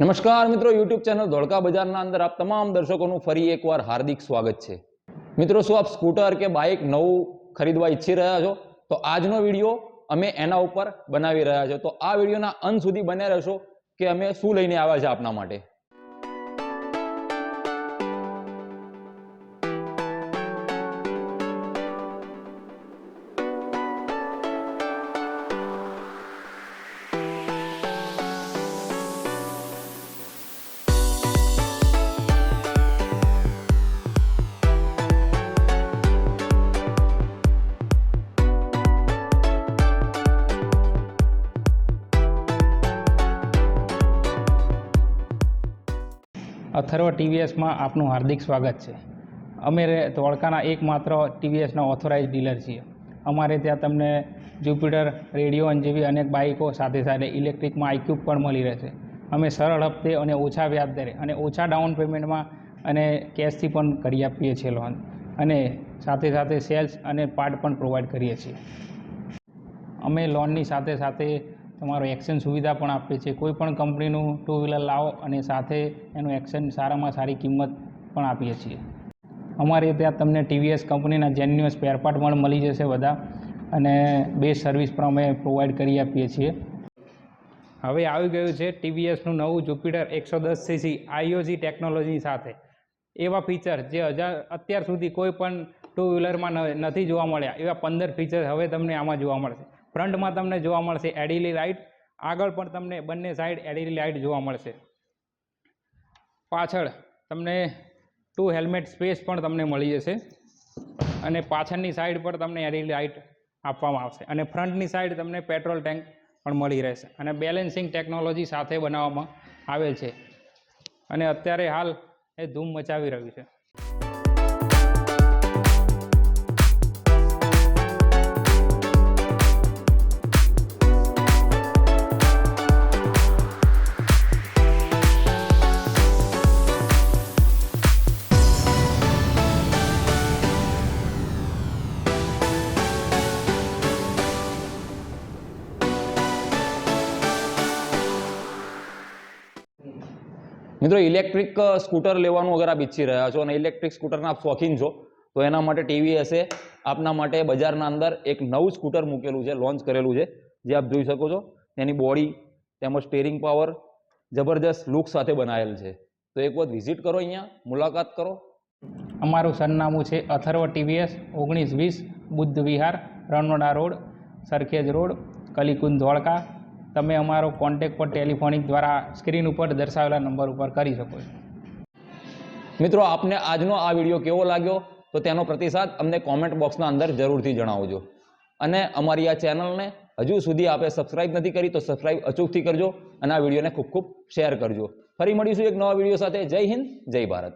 નમસ્કાર મિત્રો YouTube channel Dholka બજારના અંદર આપ તમામ દર્શકોનું ફરી એકવાર હાર્દિક સ્વાગત છે. મિત્રો, શું આપ સ્કૂટર કે બાઇક નવું ખરીદવા ઈચ્છી રહ્યા છો? તો આજનો વીડિયો અમે એના ઉપર બનાવી રહ્યા છો. તો આ વિડીયોના અંત સુધી બન્યા રહેશો કે અમે શું લઈને આવ્યા છે આપના માટે? અથર્વ ટીવીએસમાં આપનું હાર્દિક સ્વાગત છે. અમે ધોળકાના એકમાત્ર ટીવીએસના ઓથોરાઇઝ ડીલર છીએ. અમારે ત્યાં તમને જ્યુપિટર રેડિયોન જેવી અનેક બાઇકો સાથે સાથે ઇલેક્ટ્રિકમાં આઈક્યુબ પણ મળી રહેશે. અમે સરળ હપ્તે અને ઓછા વ્યાજ દરે અને ઓછા ડાઉન પેમેન્ટમાં અને કેશથી પણ કરી આપીએ છીએ લોન અને સાથે સાથે સેલ્સ અને પાર્ટ પણ પ્રોવાઈડ કરીએ છીએ. અમે લોનની સાથે સાથે તમારો એક્શન સુવિધા પણ આપીએ છીએ કોઈ પણ કંપનીનું ટુ વ્હીલર લાવો અને સાથે એનું એક્શન સારામાં સારી કિંમત પણ આપીએ છીએ. અમારે ત્યાં તમને ટીવીએસ કંપનીના જેન્યુઅસ સ્પેરપાર્ટ પણ મળી જશે બધા અને બેસ્ટ સર્વિસ પણ અમે પ્રોવાઈડ કરી આપીએ છીએ. હવે આવી ગયું છે ટીવીએસનું નવું જુપિટર એકસો દસ સીસી આઈઓજી ટેકનોલોજી સાથે. એવા ફીચર જે હજાર અત્યાર સુધી કોઈ પણ ટુ વ્હીલરમાં નથી જોવા મળ્યા. એવા પંદર ફીચર હવે તમને આમાં જોવા મળશે. ફ્રન્ટમાં તમને જોવા મળશે એડીલી લાઇટ, આગળ પણ તમને બંને સાઈડ એડીલી લાઇટ જોવા મળશે. પાછળ તમને ટુ હેલ્મેટ સ્પેસ પણ તમને મળી જશે અને પાછળની સાઈડ પર તમને એડીલી લાઇટ આપવામાં આવશે અને ફ્રન્ટની સાઈડ તમને પેટ્રોલ ટેન્ક પણ મળી રહેશે અને બેલેન્સિંગ ટેકનોલોજી સાથે બનાવવામાં આવેલ છે. અને અત્યારે હાલ એ ધૂમ મચાવી રહ્યું છે. મિત્રો ઇલેક્ટ્રિક સ્કૂટર લેવાનું અગર આપ ઈચ્છી રહ્યા છો અને ઇલેક્ટ્રિક સ્કૂટરના આપ શોખીન છો, તો એના માટે ટીવીએસએ આપના માટે બજારના અંદર એક નવું સ્કૂટર મૂકેલું છે લોન્ચ કરેલું છે. જે આપ જોઈ શકો છો, તેની બોડી તેમજ સ્ટેરિંગ પાવર જબરજસ્ત લુક સાથે બનાવેલ છે. તો એક વખત વિઝિટ કરો અહીંયા, મુલાકાત કરો. અમારું સરનામું છે અથર્વ ટીવીએસ, ઓગણીસ વીસ બુદ્ધ વિહાર, રણોડા રોડ, સરખેજ રોડ કલીકુંદ ધોળકા તમે અમારો કોન્ટેક પર ટેલિફોનિક દ્વારા સ્ક્રીન ઉપર દર્શાવેલા નંબર ઉપર કરી શકો છો. મિત્રો, આપને આજનો આ વીડિયો કેવો લાગ્યો? તો તેનો પ્રતિસાદ અમને કોમેન્ટ બોક્સના અંદર જરૂરથી જણાવજો. અને અમારી આ ચેનલને હજુ સુધી આપે સબસ્ક્રાઇબ નથી કરી, તો સબસ્ક્રાઇબ અચૂકથી કરજો અને આ વિડીયોને ખૂબ ખૂબ શેર કરજો. ફરી મળીશું એક નવા વીડિયો સાથે. જય હિન્દ, જય ભારત.